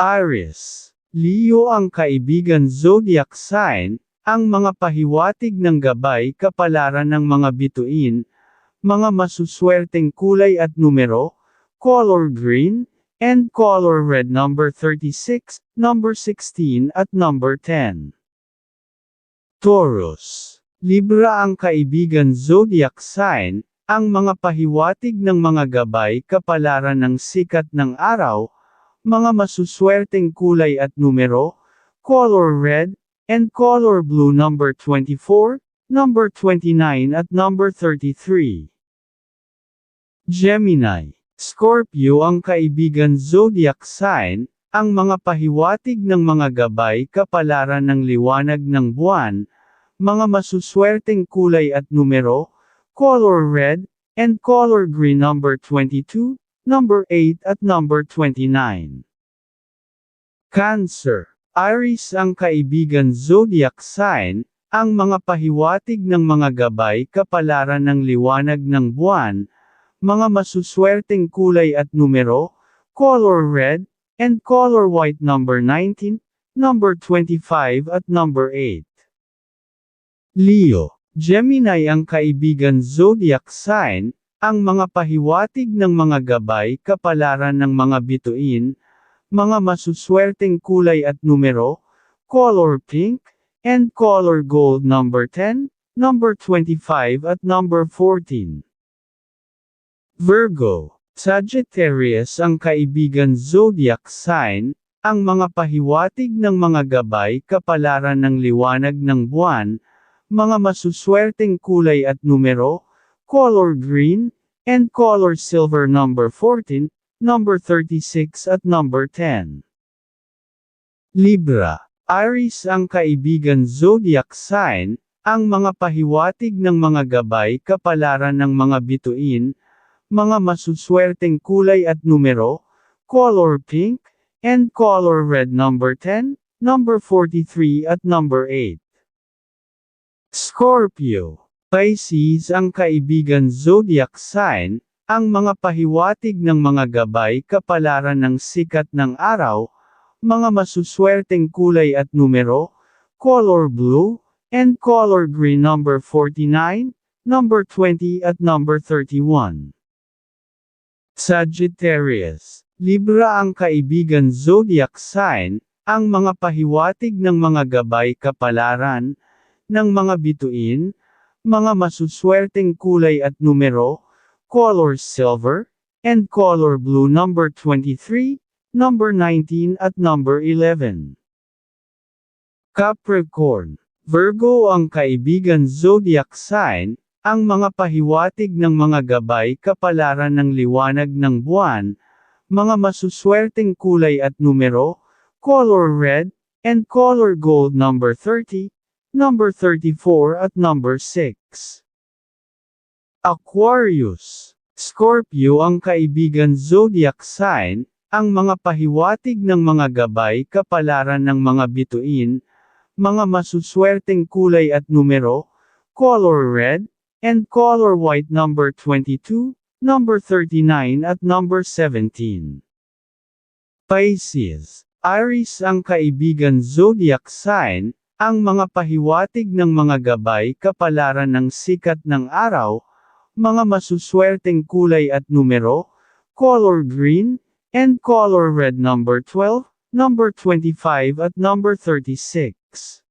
Aries. Leo ang kaibigan zodiac sign, ang mga pahiwatig ng gabay kapalaran ng mga bituin, mga masuswerteng kulay at numero, color green, and color red number 36, number 16 at number 10. Taurus. Libra ang kaibigan zodiac sign, ang mga pahiwatig ng mga gabay kapalaran ng sikat ng araw, mga masuswerteng kulay at numero, color red, and color blue number 24, number 29 at number 33. Gemini. Scorpio ang kaibigan zodiac sign, ang mga pahiwatig ng mga gabay kapalaran ng liwanag ng buwan, mga masuswerteng kulay at numero, color red, and color green number 22, number 8 at number 29. Cancer. Aries ang kaibigan zodiac sign, ang mga pahiwatig ng mga gabay kapalaran ng liwanag ng buwan, mga masuswerteng kulay at numero, color red, and color white number 19, number 25 at number 8. Leo, Gemini ang kaibigan zodiac sign, ang mga pahiwatig ng mga gabay kapalaran ng mga bituin, mga masuswerteng kulay at numero, color pink, and color gold number 10, number 25 at number 14. Virgo, Sagittarius ang kaibigan zodiac sign, ang mga pahiwatig ng mga gabay kapalaran ng liwanag ng buwan, mga masuswerteng kulay at numero, color green, and color silver number 14, number 36 at number 10. Libra, Aries ang kaibigan zodiac sign, ang mga pahiwatig ng mga gabay kapalaran ng mga bituin, mga masuswerteng kulay at numero, color pink, and color red number 10, number 43 at number 8. Scorpio, Pisces ang kaibigan zodiac sign, ang mga pahiwatig ng mga gabay kapalaran ng sikat ng araw, mga masuswerteng kulay at numero, color blue, and color green number 49, number 20 at number 31. Sagittarius, Libra ang kaibigan zodiac sign, ang mga pahiwatig ng mga gabay kapalaran, ng mga bituin, mga masuswerteng kulay at numero, color silver, and color blue number 23, number 19 at number 11. Capricorn, Virgo ang kaibigan zodiac sign, ang mga pahiwatig ng mga gabay kapalaran ng liwanag ng buwan, mga masuswerteng kulay at numero, color red, and color gold number 30, number 34 at number 6. Aquarius, Scorpio ang kaibigan zodiac sign, ang mga pahiwatig ng mga gabay kapalaran ng mga bituin, mga masuswerteng kulay at numero, color red, and color white number 22, number 39 at number 17. Pisces, Aries ang kaibigan zodiac sign, ang mga pahiwatig ng mga gabay kapalaran ng sikat ng araw, mga masuswerteng kulay at numero, color green, and color red number 12, number 25 at number 36.